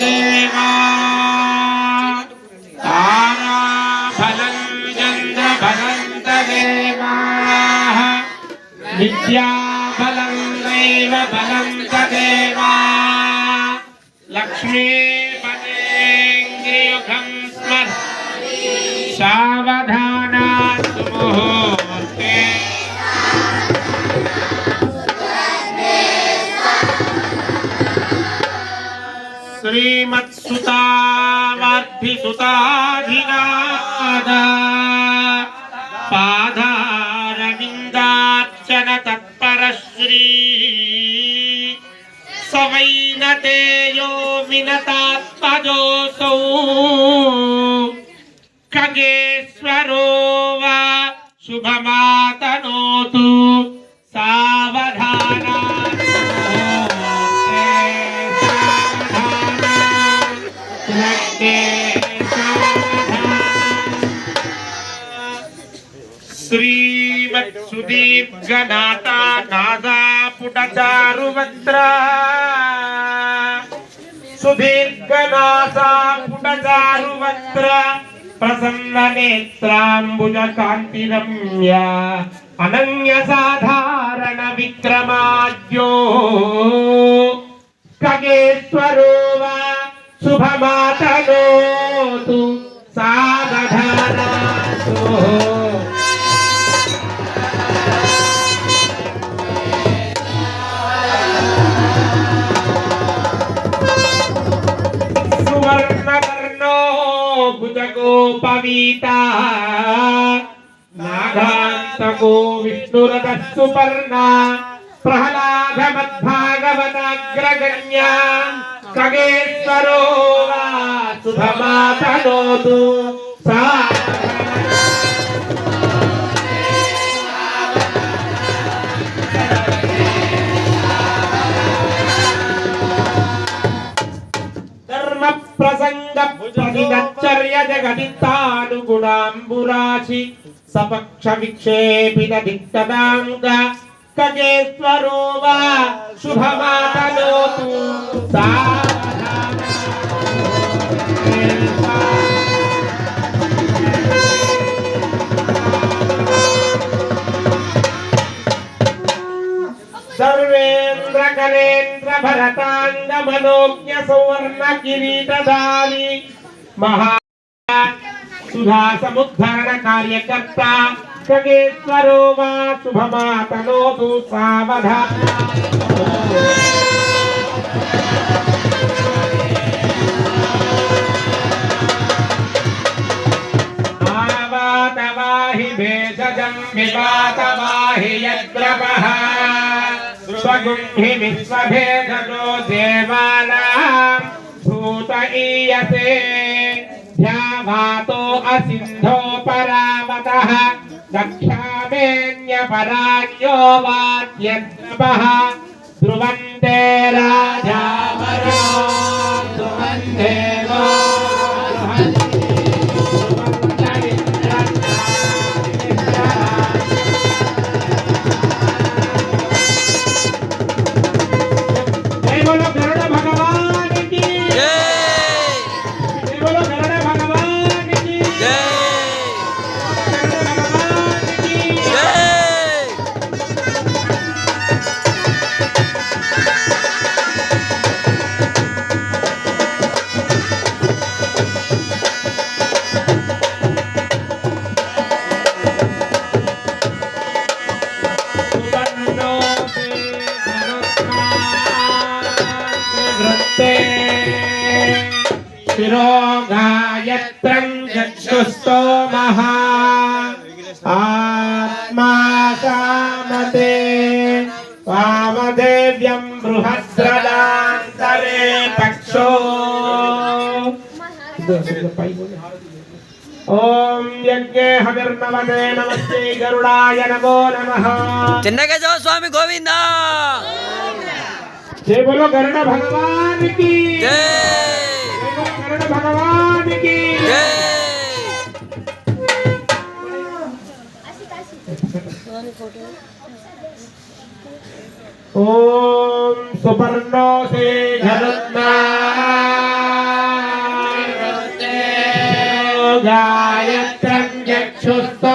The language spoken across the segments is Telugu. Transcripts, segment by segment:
దేవా తారాఫలం చంద్రఫలంత దేవా విద్యాఫలం శ్రీమత్సుతావర్ధిసుతాధినాద పాదారవిందార్చన తత్పర శ్రీ సవైనతేయో వినతాత్మజోసౌ ఖగేశ్వరో వా శుభమాతనోతు गनाता नादा पुटचारुवक्त्र सुदीर्घनासा पुटचारुवक्त्र प्रसन्ननेत्राम्बुज कान्तिरम्य अनन्यसाधारण विक्रमाद्यो। खगेश्वरो वा शुभमातनोतु सावधानातो భుజగోపవీత నాగాంతకో విష్ణురథ సుపర్ణ ప్రహ్లాదమద్భాగవతాగ్రగణ్య ఖగేశ్వరో వా శుభమాతనోతు సా ధర్మ ప్రసంగ ప్రతినచ్చర్య జగదితానుగుణాంబురాశి సపక్ష విక్షేపిత దిక్తదాంగ ఖగేశ్వరో వా శుభమాతనోతు సర్వేంద్ర కరేంద్ర భరతాంగ महा सुधा समुद्धरण कार्यकर्ता जगेश्वरो वा शुभमातनोतु सावधान वाहि देवानाम् भूत ईयसे మాతో అసిద్ధో ఈయతే ధ్యావాతో అసింధో పరావతః దక్షామేన్యపరాజ్యో ధ్రువంతే రాజావరో आत्मा कामते वामदेव्यम् बृहद्रदान्तरे पक्षो। ॐ यज्ञे हविर्नवने नमस्ते गरुडाय नमो नमः। चिन्नके स्वामी गोविंदा जय बोलो गरुड़ भगवान की। जय। गरुड़ भगवान की। जय। ओम सुपर्णो से घरत्ना गायत्रं चक्षुस्तो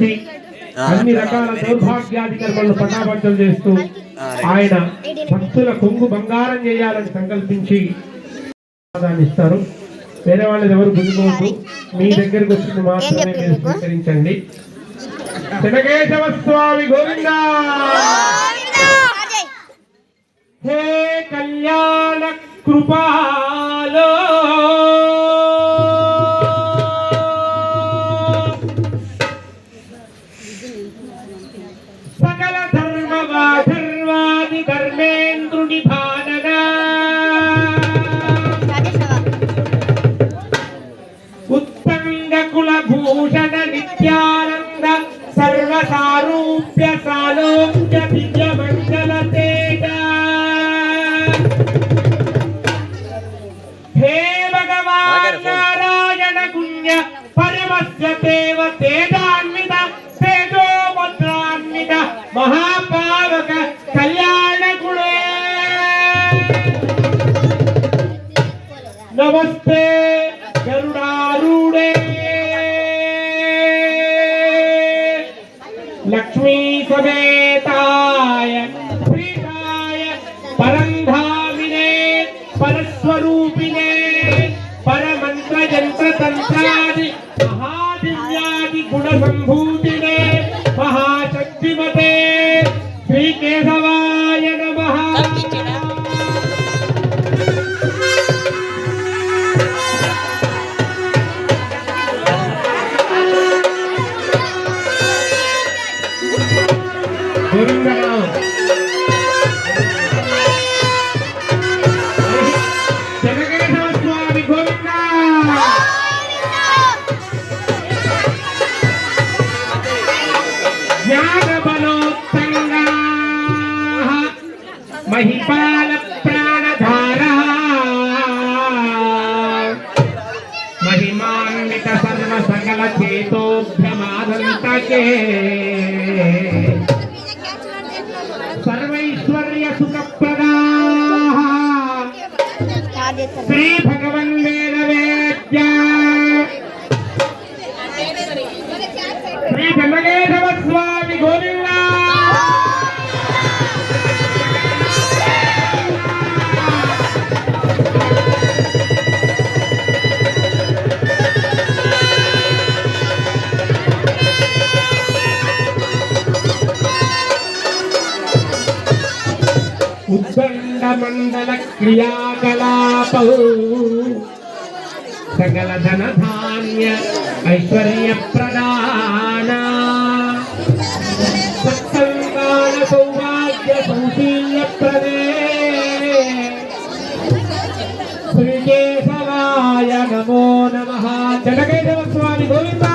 నిలచి అన్ని రకాల దౌర్భాగ్యాది కర్మలను పటాపంచలు చేస్తూ ఆయన భక్తుల కొంగు బంగారం చేయాలని సంకల్పించి ఇస్తారు. వేరే వాళ్ళది ఎవరు గుంజుకోవద్దు మీ దగ్గరకు వచ్చింది మాత్రమే మీరు స్వీకరించండి. శనకేశవ స్వామి గోవిందా! హే కళ్యాణ కృపాలో పరస్వరూపిణే పరమంత్ర యంత్ర తంత్రాది మహాదివ్యాది గుణ సంభూతినే మహాశక్తిమతే చేతోభ్యమాదంతకే సర్వైశ్వర్య సుఖప్రదా శ్రీ మండల క్రియాకలాపౌ. సకల ధన ధాన్య ఐశ్వర్య ప్రదాన. సత్సంగాన సౌభాగ్య సౌశీల్య ప్రదే. శ్రీకేశవాయ నమో నమ. జనకేశవ స్వామి గోవింద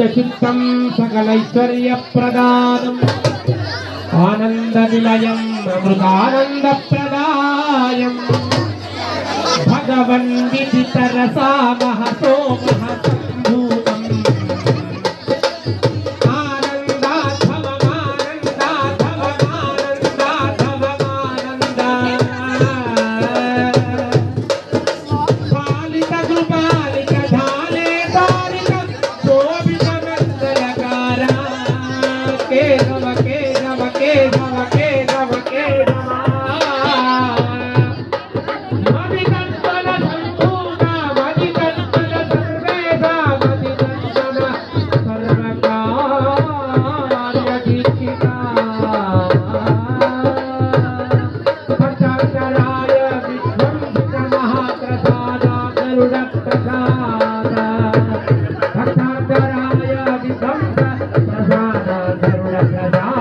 సర్వస్య చిత్తం సకలైశ్వర్యప్రదానం. ఆనందనిలయం అమృతానందప్రదాయం. భగవన్ విదితరసా మహతో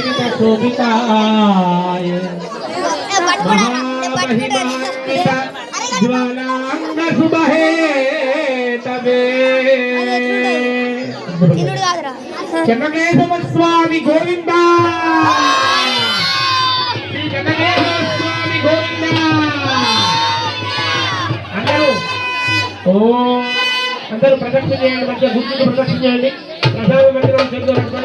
సేవిత శోభితాయ మహామహిమాన్విత జ్వాలాంగ శుభహే తవే చెన్నకేశవ స్వామి గోవింద చెన్నకేశవ స్వామి గోవింద అందరూ ఓ అందరూ ప్రదక్షిణ చేయండి మంచిగా గుర్తుకు ప్రదక్షిణ చేయండి ప్రసాద మందిరం చెప్తూ ప్రసాద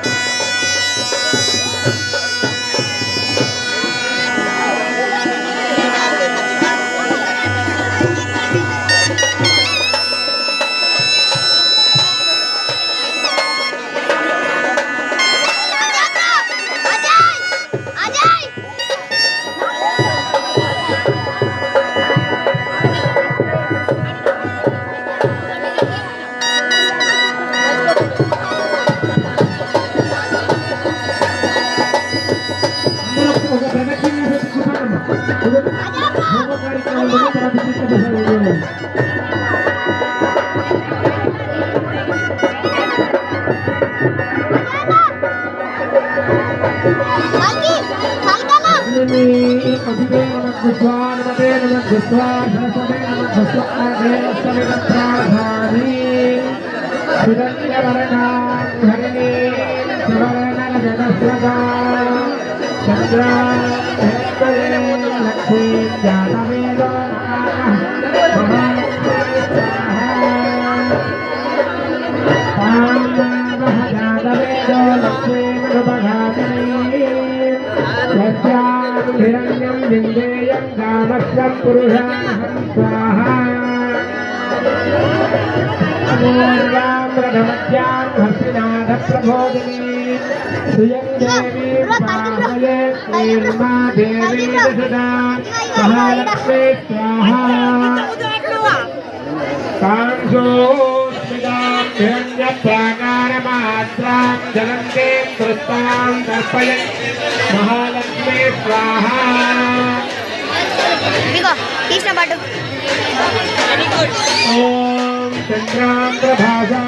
విద్వాన్మతే నమః విశ్వాసమే చంద్రా प्रबोधिनी श्रियं देवी देवी महालक्ष्मी स्वाहा कांसोस्मिताभ्यञ्जप्राकारमात्रां जलन्ते कृष्णां दर्पयन् महालक्ष्मी स्वाहा। ఇదిగో తీసిన పట్టు చంద్రాంధ్రభాషా